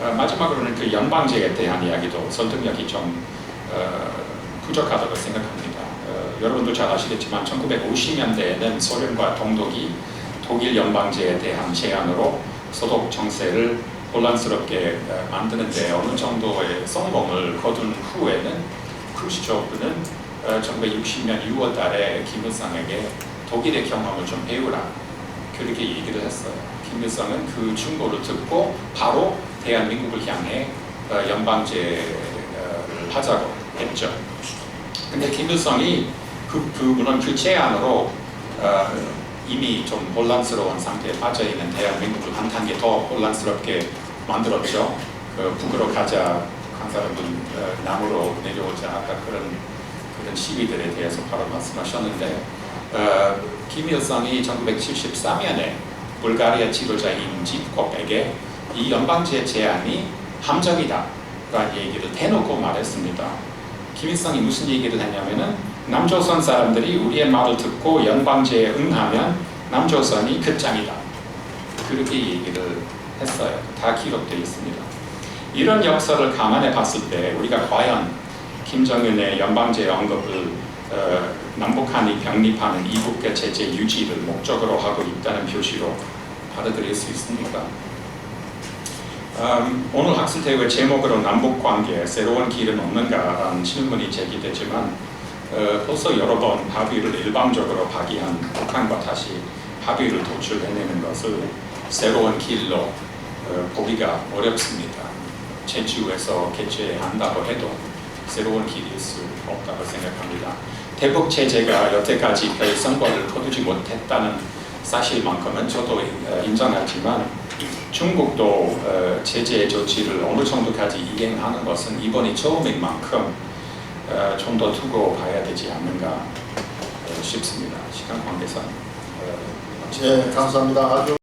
어, 마지막으로는 그 연방제에 대한 이야기도 설득력이 좀 어, 부족하다고 생각합니다. 어, 여러분도 잘 아시겠지만 1950년대에는 소련과 동독이 독일 연방제에 대한 제안으로 소독 정세를 혼란스럽게 어, 만드는데 어느 정도의 성공을 거둔 후에는 크루시초프는 어, 1960년 6월 달에 김일성에게 독일의 경험을 좀 배우라 그렇게 얘기를 했어요. 김일성은 그 충고를 듣고 바로 대한민국을 향해 어, 연방제를 하자고 했죠. 근데 김일성이 그, 그 물론 그 제안으로 어, 이미 좀 혼란스러운 상태에 빠져 있는 대한민국을 한 단계 더 혼란스럽게 만들었죠. 그 북으로 가자, 한 사람은 어, 남으로 내려오자 아까 그런 그런 시위들에 대해서 바로 말씀하셨는데 어, 김일성이 1973년에 불가리아 지도자인 지프kop에게 이 연방제 제안이 함정이다라는 얘기를 대놓고 말했습니다. 김일성이 무슨 얘기를 했냐면은 남조선 사람들이 우리의 말을 듣고 연방제에 응하면 남조선이 끝장이다. 그렇게 얘기를 했어요. 다 기록되어 있습니다. 이런 역사를 감안해 봤을 때 우리가 과연 김정은의 연방제 언급을 어, 남북한이 병립하는 이국계 체제 유지를 목적으로 하고 있다는 표시로 받아들일 수 있습니까? 음, 오늘 학술 대회 제목으로 남북 관계 새로운 길은 없는가라는 질문이 제기되지만 어, 벌써 여러 번 합의를 일방적으로 파기한 북한과 다시 합의를 도출해내는 것을 새로운 길로 어, 보기가 어렵습니다. 제주에서 개최한다고 해도 새로운 길일 수 없다고 생각합니다. 대북 체제가 여태까지 별 성과를 거두지 못했다는 사실만큼은 저도 어, 인정하지만 중국도 어, 제재 조치를 어느 정도까지 이행하는 것은 이번이 처음인 만큼 어, 좀더 두고 봐야 되지 않는가 어, 싶습니다. 시간 관계상 어, 예, 감사합니다. 아주